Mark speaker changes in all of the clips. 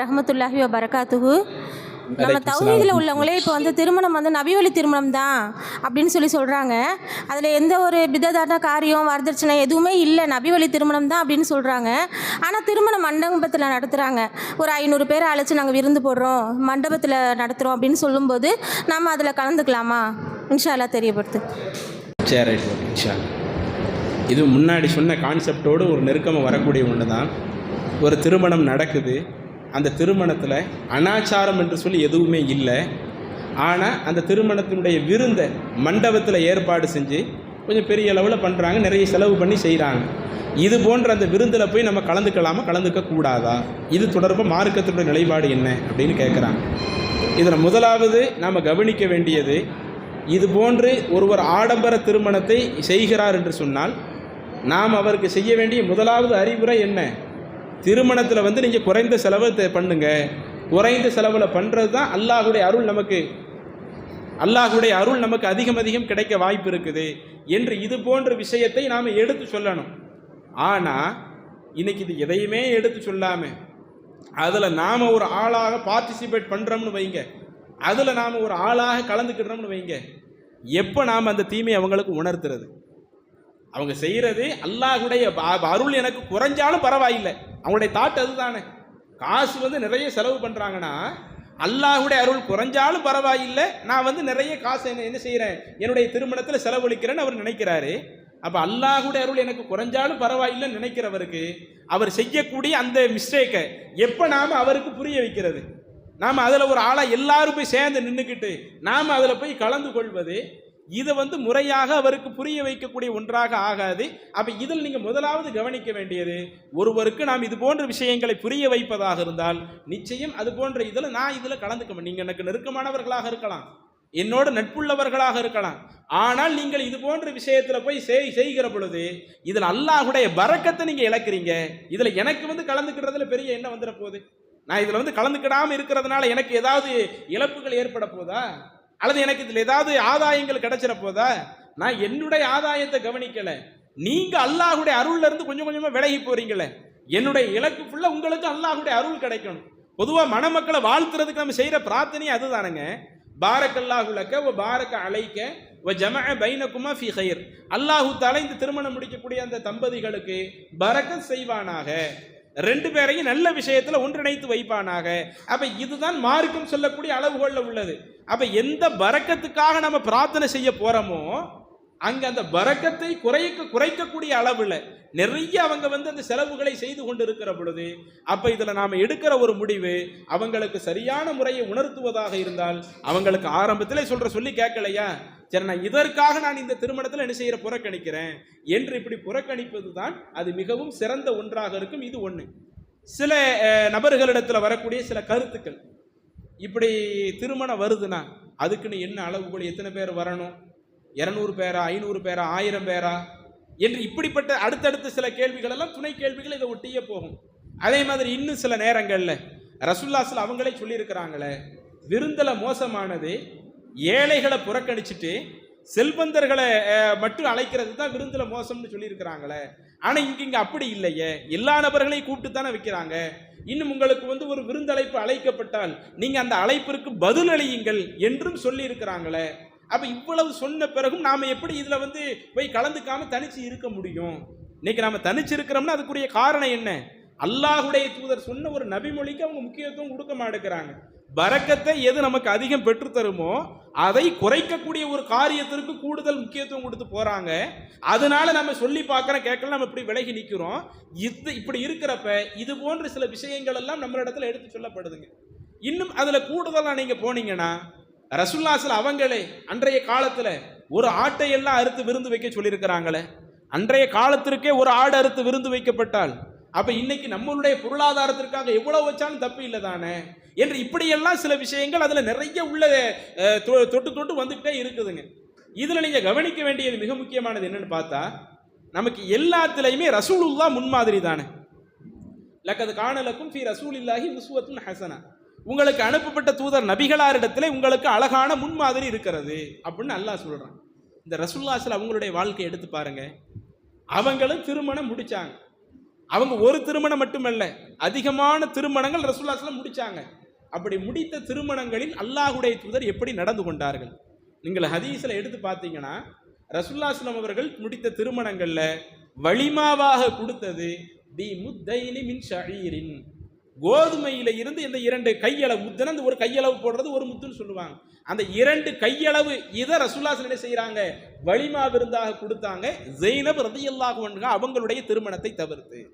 Speaker 1: ரஹமத்துல்லாஹி வ பரகாத்துஹு நம்ம தௌஹீதில் உள்ளவங்களே இப்போ வந்து திருமணம் வந்து நபிவழி திருமணம் தான் அப்படின்னு சொல்லி சொல்கிறாங்க அதில் எந்த ஒரு பிததான காரியம் வரதட்சணை எதுவுமே இல்லை. நபிவழி திருமணம் தான் அப்படின்னு சொல்கிறாங்க ஆனால் திருமண மண்டபத்தில் நடத்துகிறாங்க ஒரு ஐநூறு பேரை அழைச்சி நாங்கள் விருந்து போடுறோம் மண்டபத்தில் நடத்துகிறோம் அப்படின்னு சொல்லும்போது நம்ம அதில் கலந்துக்கலாமா? இன்ஷா அல்லாஹ் தெரியப்படுத்து
Speaker 2: சரி இன்ஷா. இது முன்னாடி சொன்ன கான்செப்டோடு ஒரு நெருக்கமாக வரக்கூடிய ஒன்று தான் ஒரு திருமணம் நடக்குது. அந்த திருமணத்தில் அனாச்சாரம் என்று சொல்லி எதுவுமே இல்லை. ஆனால் அந்த திருமணத்தினுடைய விருந்தை மண்டபத்தில் ஏற்பாடு செஞ்சு கொஞ்சம் பெரிய அளவில் பண்ணுறாங்க நிறைய செலவு பண்ணி செய்கிறாங்க இது போன்ற அந்த விருந்தில் போய் நம்ம கலந்துக்கலாமா கலந்துக்க கூடாதா? இது தொடர்பாக மார்க்கத்தினுடைய நிலைப்பாடு என்ன அப்படின்னு கேட்குறாங்க இதில் முதலாவது நாம் கவனிக்க வேண்டியது இது போன்று ஒருவர் ஆடம்பர திருமணத்தை செய்கிறார் என்று சொன்னால் நாம் அவருக்கு செய்ய வேண்டிய முதலாவது அறிவுரை என்ன? திருமணத்தில் வந்து நீங்கள் குறைந்த செலவு பண்ணுங்கள் பண்ணுங்க. குறைந்த செலவில் பண்ணுறது தான் அல்லாஹுடைய அருள் நமக்கு. அல்லாஹுடைய அருள் நமக்கு அதிகம் அதிகம் கிடைக்க வாய்ப்பு இருக்குது என்று இது போன்ற விஷயத்தை நாம் எடுத்து சொல்லணும். ஆனால் இன்னைக்கு இது எதையுமே எடுத்து சொல்லாமல் அதில் நாம் ஒரு ஆளாக பார்ட்டிசிபேட் பண்ணுறோம்னு வைங்க. அதில் நாம் ஒரு ஆளாக கலந்துக்கிடுறோம்னு வைங்க. எப்போ நாம் அந்த தீமையை அவங்களுக்கு உணர்த்துறது? அவங்க செய்கிறது அல்லாஹுடைய அருள் எனக்கு குறைஞ்சாலும் பரவாயில்லை. அவங்களுடைய தாட் அதுதானே. காசு வந்து நிறைய செலவு பண்ணுறாங்கன்னா அல்லாஹுடைய அருள் குறைஞ்சாலும் பரவாயில்லை. நான் வந்து நிறைய காசு என்ன என்ன செய்கிறேன் என்னுடைய திருமணத்தில் செலவழிக்கிறேன்னு அவர் நினைக்கிறாரு. அப்போ அல்லாஹுடைய அருள் எனக்கு குறைஞ்சாலும் பரவாயில்லைன்னு நினைக்கிறவருக்கு அவர் செய்யக்கூடிய அந்த மிஸ்டேக்கை எப்போ நாம் அவருக்கு புரிய வைக்கிறது? நாம் அதில் ஒரு ஆளாக எல்லாரும் போய் சேர்ந்து நின்றுக்கிட்டு நாம் அதில் போய் கலந்து கொள்வது இதை வந்து முறையாக அவருக்கு புரிய வைக்கக்கூடிய ஒன்றாக ஆகாது. அப்போ இதில் நீங்கள் முதலாவது கவனிக்க வேண்டியது ஒருவருக்கு நாம் இது போன்ற விஷயங்களை புரிய வைப்பதாக இருந்தால் நிச்சயம் அது போன்ற இதில் நான் இதில் கலந்துக்க நீங்கள் எனக்கு நெருக்கமானவர்களாக இருக்கலாம் என்னோட நட்புள்ளவர்களாக இருக்கலாம். ஆனால் நீங்கள் இது போன்ற விஷயத்தில் போய் செய் செய்கிற பொழுது இதில் அல்லாஹுடைய பறக்கத்தை நீங்கள் இழக்கிறீங்க. இதில் எனக்கு வந்து கலந்துக்கிறதுல பெரிய என்ன வந்துட போகுது. நான் இதில் வந்து கலந்துக்கிடாமல் இருக்கிறதுனால எனக்கு ஏதாவது இழப்புகள் ஏற்பட போதா? அல்லது எனக்கு இதில் ஏதாவது ஆதாயங்கள் கிடைச்சிட போதா? நான் என்னுடைய ஆதாயத்தை கவனிக்கலை. நீங்கள் அல்லாஹுடைய அருள்ல இருந்து கொஞ்சம் கொஞ்சமாக விலகி போறீங்களே. என்னுடைய இலக்கு ஃபுல்லாக உங்களுக்கு அல்லாஹுடைய அருள் கிடைக்கணும். பொதுவாக மணமக்களை வாழ்த்துறதுக்கு நம்ம செய்கிற பிரார்த்தனையே அதுதானங்க. பாரக்கல்லாஹுலக்க ஓ பாரக்க அலைக்க ஓ ஜமஅ பைனக்குமா ஃபி ஹயர் அல்லாஹு தாலா இந்த திருமணம் முடிக்கக்கூடிய அந்த தம்பதிகளுக்கு பரக்கத் செய்வானாக. ரெண்டு பேரையும் நல்ல விஷயத்தில் ஒன்றிணைத்து வைப்பானாக. அப்ப இதுதான் மார்க்கம் சொல்லக்கூடிய அளவுகோல உள்ளது. அப்ப எந்த பறக்கத்துக்காக நம்ம பிரார்த்தனை செய்ய போறோமோ அங்க அந்த வரக்கத்தை குறைக்க குறைக்கக்கூடிய அளவில் நிறைய அவங்க வந்து அந்த செலவுகளை செய்து கொண்டு இருக்கிற பொழுது அப்ப இதுல நாம எடுக்கிற ஒரு முடிவு அவங்களுக்கு சரியான முறையை உணர்த்துவதாக இருந்தால் அவங்களுக்கு ஆரம்பத்திலே சொல்ற சொல்லி கேட்கலையா? சரி நான் இதற்காக நான் இந்த திருமணத்தில் என்ன செய்யற புறக்கணிக்கிறேன் என்று இப்படி புறக்கணிப்பது தான் அது மிகவும் சிறந்த ஒன்றாக இருக்கும். இது ஒன்று சில நபர்களிடத்தில் வரக்கூடிய சில கருத்துக்கள். இப்படி திருமணம் வருதுன்னா அதுக்குன்னு என்ன அளவுகோல் எத்தனை பேர் வரணும்? இரநூறு பேரா ஐநூறு பேரா ஆயிரம் பேரா என்று இப்படிப்பட்ட அடுத்தடுத்த சில கேள்விகள் எல்லாம் துணை கேள்விகள் இதை ஒட்டியே போகும். அதே மாதிரி இன்னும் சில நேரங்களில் ரசுல்லாஸில் அவங்களே சொல்லியிருக்கிறாங்களே விருந்தில் மோசமானது ஏழைகளை புறக்கணிச்சிட்டு செல்வந்தர்களை மட்டும் அழைக்கிறது தான் விருந்தில் மோசம்னு சொல்லியிருக்கிறாங்களே. ஆனால் இங்கே இங்கே அப்படி இல்லையே. எல்லா நபர்களையும் கூப்பிட்டு தானே வைக்கிறாங்க. இன்னும் உங்களுக்கு வந்து ஒரு விருந்தழைப்பு அழைக்கப்பட்டால் நீங்கள் அந்த அழைப்பிற்கு பதிலளியுங்கள் என்றும் சொல்லியிருக்கிறாங்களே. அப்போ இவ்வளவு சொன்ன பிறகும் நாம் எப்படி இதில் வந்து போய் கலந்துக்காமல் தனிச்சு இருக்க முடியும்? இன்னைக்கு நாம் தனிச்சு இருக்கிறோம்னா அதுக்குரிய காரணம் என்ன? அல்லாஹுடைய தூதர் சொன்ன ஒரு நபிமொழிக்கு அவங்க முக்கியத்துவம் கொடுக்க மாட்டேங்கிறாங்க. பறக்கத்தை எது நமக்கு அதிகம் பெற்று தருமோ அதை குறைக்கக்கூடிய ஒரு காரியத்திற்கு கூடுதல் முக்கியத்துவம் கொடுத்து போறாங்க. அதனால நம்ம சொல்லி பார்க்கறோம் கேட்கல நம்ம இப்படி விலகி நிற்கிறோம் இது இப்படி இருக்கிறப்ப இது போன்ற சில விஷயங்கள் எல்லாம் நம்ம இடத்துல எடுத்து சொல்லப்படுதுங்க. இன்னும் அதுல கூடுதலாக நீங்க போனீங்கன்னா ரசுல்லாசில் அவங்களே அன்றைய காலத்தில் ஒரு ஆட்டை எல்லாம் அறுத்து விருந்து வைக்க சொல்லியிருக்கிறாங்களே. அன்றைய காலத்திற்கே ஒரு ஆடு அறுத்து விருந்து வைக்கப்பட்டால் அப்ப இன்னைக்கு நம்மளுடைய பொருளாதாரத்திற்காக எவ்வளவு வச்சாலும் தப்பு இல்லை தானே? என்று இப்படியெல்லாம் சில விஷயங்கள் அதில் நிறைய உள்ள தொ- தொட்டு தொட்டு வந்துகிட்டே இருக்குதுங்க. இதில் நீங்கள் கவனிக்க வேண்டியது மிக முக்கியமானது என்னன்னு பார்த்தா நமக்கு எல்லாத்துலேயுமே ரசூலுல்லா முன்மாதிரி தானே. லக்கது காணலக்கும் ஃபி ரசூலில்லாஹி உஸ்வத்துன் ஹசனா. உங்களுக்கு அனுப்பப்பட்ட தூதர் நபிகளாரிடத்திலே உங்களுக்கு அழகான முன்மாதிரி இருக்கிறது அப்படின்னு அல்லாஹ் சொல்கிறான் இந்த ரசுல்லாஸில் அவங்களுடைய வாழ்க்கையை எடுத்து பாருங்க. அவங்களும் திருமணம் முடித்தாங்க அவங்க ஒரு திருமணம் மட்டுமல்ல அதிகமான திருமணங்கள் ரசுல்லாஸில் முடித்தாங்க அப்படி முடித்த திருமணங்களில் அல்லாஹுடைய தூதர் எப்படி நடந்து கொண்டார்கள்? நீங்கள் ஹதீஸில் எடுத்து பார்த்தீங்கன்னா ரசுல்லாஸ்லம் அவர்கள் முடித்த திருமணங்களில் வலிமாவாக கொடுத்தது தி முத்தைனி மின் ஷரீரின் கோதுமையில இருந்து இந்த இரண்டு கையளவு முத்துனா அந்த ஒரு கையளவு போடுறது ஒரு முத்துன்னு சொல்லுவாங்க. அந்த இரண்டு கையளவு இதை ரசூல்லாஸ் என்ன செய்கிறாங்க வலிமா விருந்தாக கொடுத்தாங்க. ஜெயினப் ரதியல்லாக அவங்களுடைய திருமணத்தை தவிர்த்து.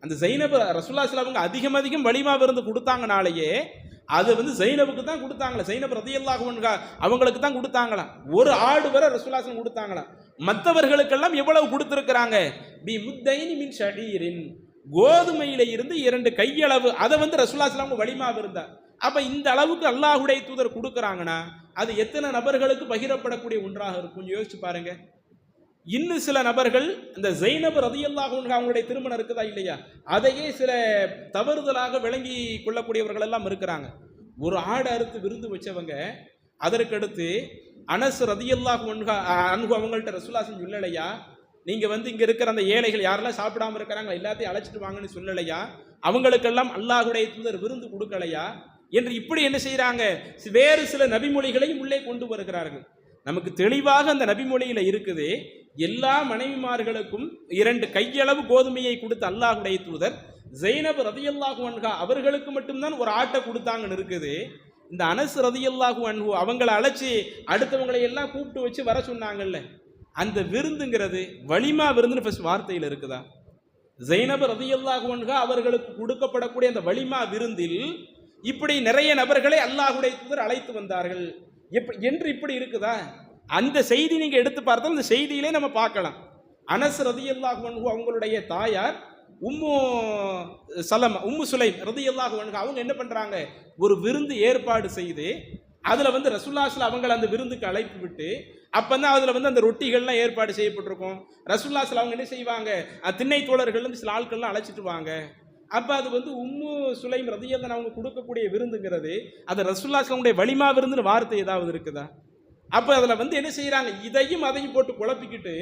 Speaker 2: அந்த ஜெய்னப் ரசூல்லாஸ்ல அவங்க அதிகம் அதிகம் வலிமா விருந்து கொடுத்தாங்கனாலேயே அது வந்து ஜெயினபுக்கு தான் கொடுத்தாங்களா ஜெயினப் ரதியல்லாக அவங்களுக்கு தான் கொடுத்தாங்களாம். ஒரு ஆடு வரை ரசூல்லாஸ்லம் கொடுத்தாங்களாம். மற்றவர்களுக்கெல்லாம் எவ்வளவு கொடுத்துருக்குறாங்க? பி முத்தைனி மின் ஷடீரின். கோதுமையில இருந்து இரண்டு கையளவு. அதை வந்து ரசூல்லாஸ்லாம் வலிமா இருந்தார். அப்ப இந்த அளவுக்கு அல்லாஹுடைய தூதர் கொடுக்குறாங்கன்னா அது எத்தனை நபர்களுக்கு பகிரப்படக்கூடிய ஒன்றாக இருக்கும்? யோசிச்சு பாருங்க. இன்னும் சில நபர்கள் இந்த ஜெய்னப் ரதியல்லாக அவங்களுடைய திருமணம் இருக்குதா இல்லையா? அதையே சில தவறுதலாக விளங்கி கொள்ளக்கூடியவர்கள் எல்லாம் இருக்கிறாங்க. ஒரு ஆடு அறுத்து விருந்து வச்சவங்க அதற்கடுத்து அனஸ் ரதியல்லாக அன்ஹா அன்ஹு அவங்கள்ட்ட ரசூலாசன் சொல்லலையா? நீங்கள் வந்து இங்கே இருக்கிற அந்த ஏழைகள் யாரெல்லாம் சாப்பிடாம இருக்கிறாங்களோ எல்லாத்தையும் அழைச்சிட்டு வாங்கன்னு சொல்லலையா? அவங்களுக்கெல்லாம் அல்லாஹுடைய தூதர் விருந்து கொடுக்கலையா? என்று இப்படி என்ன செய்கிறாங்க வேறு சில நபிமொழிகளையும் உள்ளே கொண்டு வருகிறார்கள். நமக்கு தெளிவாக அந்த நபிமொழியில் இருக்குது எல்லா மனைவிமார்களுக்கும் இரண்டு கையளவு கோதுமையை கொடுத்த அல்லாஹுடைய தூதர் ஜெய்னப் ரதியல்லாஹு அன்ஹா அவர்களுக்கு மட்டும்தான் ஒரு ஆட்டை கொடுத்தாங்கன்னு இருக்குது. இந்த அனசு ரதியல்லாஹு அன்ஹு அவங்களை அழைச்சி அடுத்தவங்களை எல்லாம் கூப்பிட்டு வச்சு வர சொன்னாங்கல்ல. அந்த விருந்துங்கிறது வலிமா விருந்துன்னு ஃபர்ஸ்ட் வார்த்தையில் இருக்குதா? ஜெய்னப் ரதியல்லாஹு அவர்களுக்கு கொடுக்கப்படக்கூடிய அந்த வலிமா விருந்தில் இப்படி நிறைய நபர்களை அல்லாஹுடைய தூதர் அழைத்து வந்தார்கள். எப்ப என்று இப்படி இருக்குதா? அந்த செய்தி நீங்கள் எடுத்து பார்த்தால் அந்த செய்தியிலே நம்ம பார்க்கலாம். அனஸ் ரதியல்லாஹு அவங்களுடைய தாயார் உம்மு சலம் உம்மு சுலைம் ரதியல்லாஹு அவங்க என்ன பண்ணுறாங்க ஒரு விருந்து ஏற்பாடு செய்து அதில் வந்து ரசுல்லாஸில் அவங்கள அந்த விருந்துக்கு அழைப்பு விட்டு அப்பதான் அதில் வந்து அந்த ரொட்டிகள்லாம் ஏற்பாடு செய்யப்பட்டிருக்கும். ரசுல்லாஸில் அவங்க என்ன செய்வாங்க? திண்ணை தோழர்கள் வந்து சில ஆட்கள்லாம் அழைச்சிட்டு வாங்க. அப்போ அது வந்து உம்மு சுலைம் ரதியல்லன் அவங்க கொடுக்கக்கூடிய விருந்துங்கிறது அது ரசூல்லாஸ்லமுடைய வலிமா விருந்துன்னு வார்த்தை ஏதாவது இருக்குதா? அப்போ அதில் வந்து என்ன செய்கிறாங்க இதையும் அதையும் போட்டு குழப்பிக்கிட்டு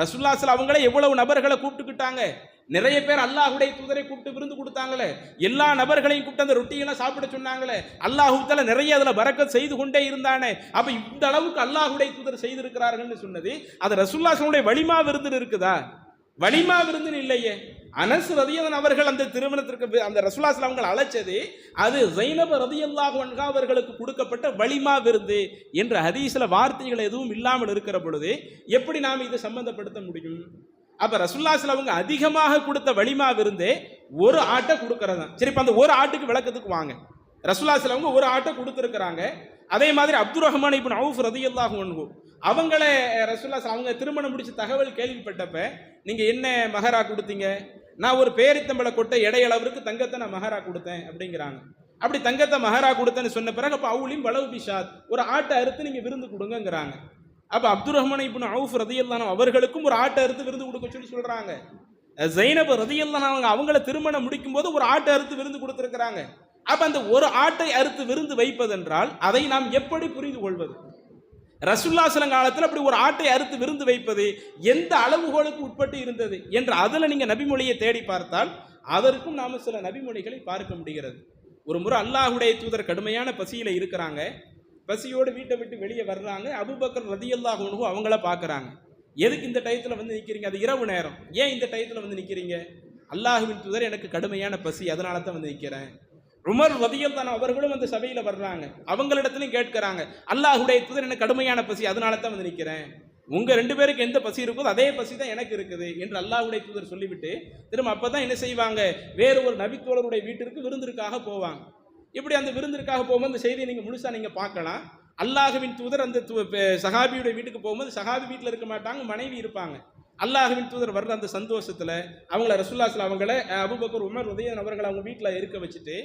Speaker 2: ரசுல்லாஸில் அவங்களே எவ்வளவு நபர்களை கூப்பிட்டுக்கிட்டாங்க? நிறைய பேர் அல்லாஹுடைய தூதரை கூப்பிட்டு விருந்து கொடுத்தாங்களே. எல்லா நபர்களையும் கூப்பிட்டு அந்த ரொட்டியெல்லாம் சாப்பிட சொன்னாங்களே. அல்லாஹுத்தால நிறைய அதில் பறக்க செய்து கொண்டே இருந்தானே. அப்போ இந்த அளவுக்கு அல்லாஹுடைய தூதர் செய்திருக்கிறார்கள்னு சொன்னது அது ரசுல்லாசனுடைய வலிமா விருந்துன்னு இருக்குதா? வலிமா விருந்துன்னு இல்லையே. அனஸ் ரதியதன் அவர்கள் அந்த திருமணத்திற்கு அந்த ரசூலாஸ்ல அவங்களை அழைச்சது அது ஜைனப ரதியல்லாஹு அன்ஹா அவர்களுக்கு கொடுக்கப்பட்ட வலிமா விருந்து என்ற ஹதீஸில் வார்த்தைகள் எதுவும் இல்லாமல் இருக்கிற பொழுது எப்படி நாம் இதை சம்பந்தப்படுத்த முடியும்? அப்ப ரசுல்லாஸ்ல அவங்க அதிகமாக கொடுத்த வலிமா விருந்தே ஒரு ஆட்டை கொடுக்கறதா சரி இப்ப அந்த ஒரு ஆட்டுக்கு விளக்கத்துக்கு வாங்க. ரசுல்லாஸ்ல அவங்க ஒரு ஆட்டை கொடுத்துருக்குறாங்க. அதே மாதிரி அப்துல் ரஹ்மான் இப்னு அவுஃப் ரதியல்லாஹு அன்ஹு அவங்கள ரசுல்லாஸ் அவங்க திருமணம் முடிச்ச தகவல் கேள்விப்பட்டப்ப நீங்க என்ன மகரா கொடுத்தீங்க? நான் ஒரு பேரித்தம்பளை கொட்டை எடையளவிற்கு தங்கத்தை நான் மகரா கொடுத்தேன் அப்படிங்கிறாங்க. அப்படி தங்கத்தை மகரா கொடுத்தேன்னு சொன்ன பிறகு அப்போ அவளையும் வளவு பிஷாத் ஒரு ஆட்டை அறுத்து நீங்கள் விருந்து கொடுங்கங்கிறாங்க. அப்போ அப்துல் ரஹ்மான் இப்போ அவுஃப் ரதியல்லானு அவர்களுக்கும் ஒரு ஆட்டை அறுத்து விருந்து கொடுக்க சொல்லி சொல்கிறாங்க ஜைனப் ரதியல்லான் அவங்க அவங்கள திருமணம் முடிக்கும் போது ஒரு ஆட்டை அறுத்து விருந்து கொடுத்துருக்குறாங்க. அப்போ அந்த ஒரு ஆட்டை அறுத்து விருந்து வைப்பதென்றால் அதை நாம் எப்படி புரிந்து கொள்வது? ரசுல்லாசலம் காலத்தில் அப்படி ஒரு ஆட்டை அறுத்து விருந்து வைப்பது எந்த அளவுகோலுக்கு உட்பட்டு இருந்தது என்று அதில் நீங்கள் நபிமொழியை தேடி பார்த்தால் அதற்கும் நாம் சில நபிமொழிகளை பார்க்க முடிகிறது. ஒரு முறை அல்லாஹுடைய தூதர் கடுமையான பசியில் இருக்கிறாங்க. பசியோடு வீட்டை விட்டு வெளியே வர்றாங்க. அபுபக்கர் ரதியல்லாஹ் உணவு அவங்கள பார்க்குறாங்க. எதுக்கு இந்த டயத்தில் வந்து நிற்கிறீங்க அது இரவு நேரம். ஏன் இந்த டயத்தில் வந்து நிற்கிறீங்க அல்லாஹுவின் தூதர் எனக்கு கடுமையான பசி. அதனால தான் வந்து நிற்கிறேன் உமர் வதியல் தான் அவர்களும் அந்த சபையில் வர்றாங்க. அவங்களிடத்துலையும் கேட்கிறாங்க. அல்லாஹுடைய தூதர் எனக்கு கடுமையான பசி. அதனால தான் வந்து நிற்கிறேன் உங்கள் ரெண்டு பேருக்கு எந்த பசி இருக்கோ அதே பசி தான் எனக்கு இருக்குது என்று அல்லாஹுடைய தூதர் சொல்லிவிட்டு திரும்ப அப்போ தான் என்ன செய்வாங்க? வேறு ஒரு நபித்தோழருடைய வீட்டிற்கு விருந்திற்காக போவாங்க. இப்படி அந்த விருந்திற்காக போகும்போது அந்த செய்தியை நீங்கள் முழுசாக நீங்கள் பார்க்கலாம். அல்லாஹுவின் தூதர் அந்த சஹாபியுடைய வீட்டுக்கு போகும்போது சஹாபி வீட்டில் இருக்க மாட்டாங்க மனைவி இருப்பாங்க. அல்லாஹுவின் தூதர் வர்ற அந்த சந்தோஷத்தில் அவங்கள ரசுல்லாஸ்ல அவங்கள அபுபக்கர் உமர் உதயன் அவர்களை அவங்க வீட்டில் இருக்க வச்சுட்டு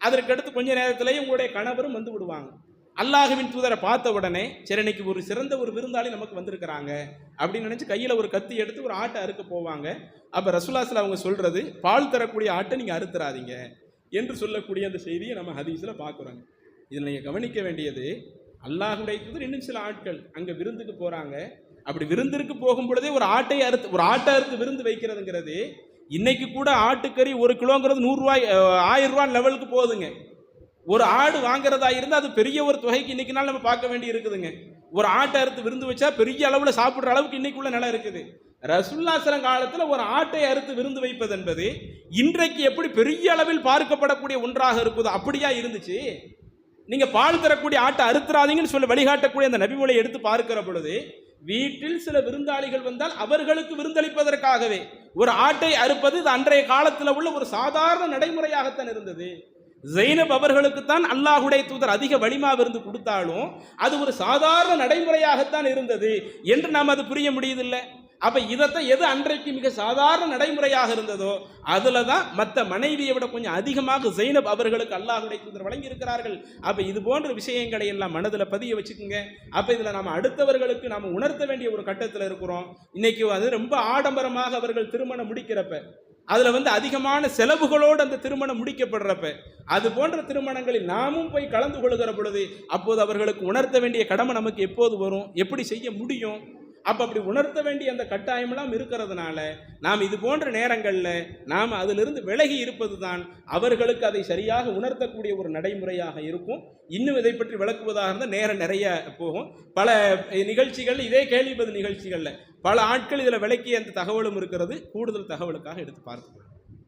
Speaker 2: அதற்கடுத்து கொஞ்ச நேரத்திலேயே உங்களுடைய கணவரும் வந்து விடுவாங்க. அல்லாஹுவின் தூதரை பார்த்த உடனே சரி இன்னைக்கு ஒரு சிறந்த ஒரு விருந்தாளி நமக்கு வந்திருக்கிறாங்க அப்படின்னு நினச்சி கையில் ஒரு கத்தி எடுத்து ஒரு ஆட்டை அறுக்க போவாங்க. அப்போ ரசுல்லாஸில் அவங்க சொல்கிறது பால் தரக்கூடிய ஆட்டை நீங்கள் அறுத்துறாதீங்க. என்று சொல்லக்கூடிய அந்த செய்தியை நம்ம ஹதீஸில் பார்க்குறோங்க. இதில் நீங்கள் கவனிக்க வேண்டியது அல்லாஹுடைய தூதர் இன்னும் சில ஆட்கள் அங்கே விருந்துக்கு போகிறாங்க அப்படி விருந்திற்கு போகும் பொழுதே ஒரு ஆட்டை அறுத்து ஒரு ஆட்டை அறுத்து விருந்து வைக்கிறதுங்கிறது இன்னைக்கு கூட ஆட்டுக்கறி ஒரு கிலோங்கிறது நூறுரூவாய் ஆயிரம் ரூபாய் லெவலுக்கு போகுதுங்க. ஒரு ஆடு வாங்குறதா இருந்தால் அது பெரிய ஒரு தொகைக்கு இன்னைக்கு நாள் நம்ம பார்க்க வேண்டி இருக்குதுங்க. ஒரு ஆட்டை அறுத்து விருந்து வச்சா பெரிய அளவில் சாப்பிட்ற அளவுக்கு இன்னைக்குள்ள நிலம் இருக்குது. ரசுல்லாசலம் காலத்தில் ஒரு ஆட்டை அறுத்து விருந்து வைப்பது என்பது இன்றைக்கு எப்படி பெரிய அளவில் பார்க்கப்படக்கூடிய ஒன்றாக இருக்குதோ அப்படியா இருந்துச்சு. நீங்க பால் தரக்கூடிய ஆட்டை அறுத்துறாதீங்கன்னு சொல்லி வழிகாட்டக்கூடிய அந்த நபிமொழியை எடுத்து பார்க்கிற பொழுது வீட்டில் சில விருந்தாளிகள் வந்தால் அவர்களுக்கு விருந்தளிப்பதற்காகவே ஒரு ஆட்டை அறுப்பது இது அன்றைய காலத்தில் உள்ள ஒரு சாதாரண நடைமுறையாகத்தான் இருந்தது. ஜெயினப் அவர்களுக்குத்தான் அல்லாஹுடைய தூதர் அதிக வலிமா விருந்து கொடுத்தாலும் அது ஒரு சாதாரண நடைமுறையாகத்தான் இருந்தது என்று நாம் அது புரிய முடியுதில்லை. அப்போ இதைத்தான் எது அன்றைக்கு மிக சாதாரண நடைமுறையாக இருந்ததோ அதில் தான் மற்ற மனைவியை விட கொஞ்சம் அதிகமாக ஜெயினப் அவர்களுக்கு அல்லாஹுடைய தூதர் வழங்கியிருக்கிறார்கள். அப்போ இது போன்ற விஷயங்களை எல்லாம் மனதில் பதிய வச்சுக்கோங்க. அப்போ இதில் நாம் அடுத்தவர்களுக்கு நாம் உணர்த்த வேண்டிய ஒரு கட்டத்தில் இருக்கிறோம். இன்னைக்கு அது ரொம்ப ஆடம்பரமாக அவர்கள் திருமணம் முடிக்கிறப்ப அதில் வந்து அதிகமான செலவுகளோடு அந்த திருமணம் முடிக்கப்படுறப்ப அது போன்ற திருமணங்களில் நாமும் போய் கலந்து கொள்கிற பொழுது அப்போது அவர்களுக்கு உணர்த்த வேண்டிய கடமை நமக்கு எப்போது வரும்? எப்படி செய்ய முடியும்? அப்போ அப்படி உணர்த்த வேண்டிய அந்த கட்டாயமெல்லாம் இருக்கிறதுனால நாம் இது போன்ற நேரங்களில் நாம் அதிலிருந்து விலகி இருப்பது தான் அவர்களுக்கு அதை சரியாக உணர்த்தக்கூடிய ஒரு நடைமுறையாக இருக்கும். இன்னும் இதை பற்றி விளக்குவதாக இருந்தால் நேரம் நிறைய போகும். பல நிகழ்ச்சிகள் இதே கேள்வி பதில் நிகழ்ச்சிகளில் பல ஆட்கள் இதில் விளக்கிய அந்த தகவலும் இருக்கிறது. கூடுதல் தகவலுக்காக எடுத்து பார்த்துக்கொள்ளும்